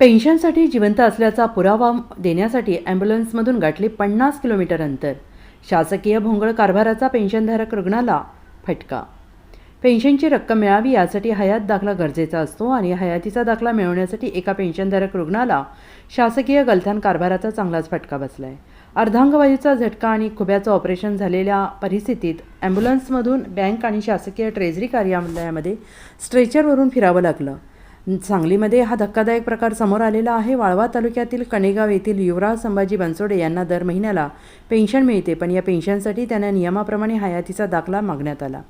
पेन्शनसाठी जिवंत असल्याचा पुरावा देण्यासाठी ॲम्ब्युलन्समधून गाठले पन्नास किलोमीटर अंतर. शासकीय भोंगळ कारभाराचा पेन्शनधारक रुग्णाला फटका. पेन्शनची रक्कम मिळावी यासाठी हयात दाखला गरजेचा असतो आणि हयातीचा दाखला मिळवण्यासाठी एका पेन्शनधारक रुग्णाला शासकीय गलथान कारभाराचा चांगलाच फटका बसला आहे अर्धांगवायूचा झटका आणि खुब्याचं ऑपरेशन झालेल्या परिस्थितीत ॲम्ब्युलन्समधून बँक आणि शासकीय ट्रेझरी कार्यालयामध्ये स्ट्रेचरवरून फिरावं लागलं. सांगलीमध्ये हा धक्कादायक प्रकार समोर आलेला आहे. वाळवा तालुक्यातील कणेगाव येथील युवराज संभाजी बनसोडे यांना दर महिन्याला पेन्शन मिळते पण या पेन्शनसाठी त्यांना नियमाप्रमाणे हयातीचा दाखला मागण्यात आला.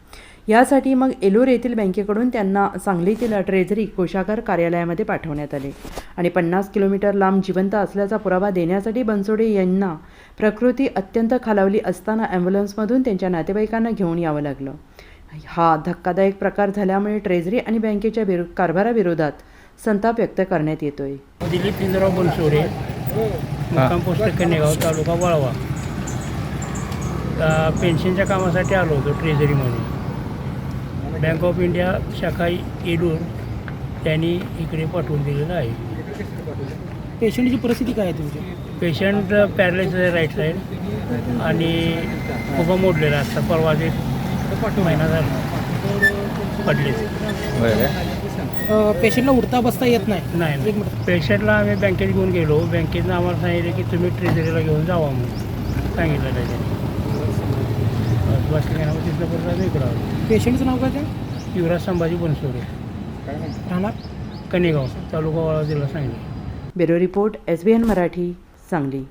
यासाठी मग एलोर येथील बँकेकडून त्यांना सांगलीतील ट्रेझरी कोषागार कार्यालयामध्ये पाठवण्यात आले आणि पन्नास किलोमीटर लांब जिवंत असल्याचा पुरावा देण्यासाठी बनसोडे यांना प्रकृती अत्यंत खालावली असताना ॲम्ब्युलन्समधून त्यांच्या नातेवाईकांना घेऊन यावं लागलं. हा धक्कादायक प्रकार झाल्यामुळे ट्रेझरी आणि बँकेच्या विरो कारभाराविरोधात संताप व्यक्त करण्यात येतोय. दिलीप इंद्रराव बनसोडे मुक्काम पोस्ट कन्नेगाव तालुका वाळवा. पेन्शनच्या कामासाठी आलो होतो ट्रेझरीमध्ये बँक ऑफ इंडिया शाखा येलूर त्यांनी इकडे पाठवून दिलेलं आहे. पेशंटची परिस्थिती काय आहे तुमची? पेशंट पॅरालाइज आहे राईट साईड. आणि खूप मोडलेला असता परवा महिना झाला. पडले पेशंटला उठता बसता येत नाही. नाही एक मिनिट. पेशंटला आम्ही बँकेत घेऊन गेलो. बँकेतनं आम्हाला सांगितलं की तुम्ही ट्रेझरीला घेऊन जावा म्हणून. सांगितलं त्याच्याने बस बसले परत आम्ही इकडं आलो. पेशंटचं नाव काय ते? युवराज संभाजी बनसोडे. राहणार? कनेगाव तालुका वाळा जिल्हा सांगितलं bureau report S B N Marathi Sangli.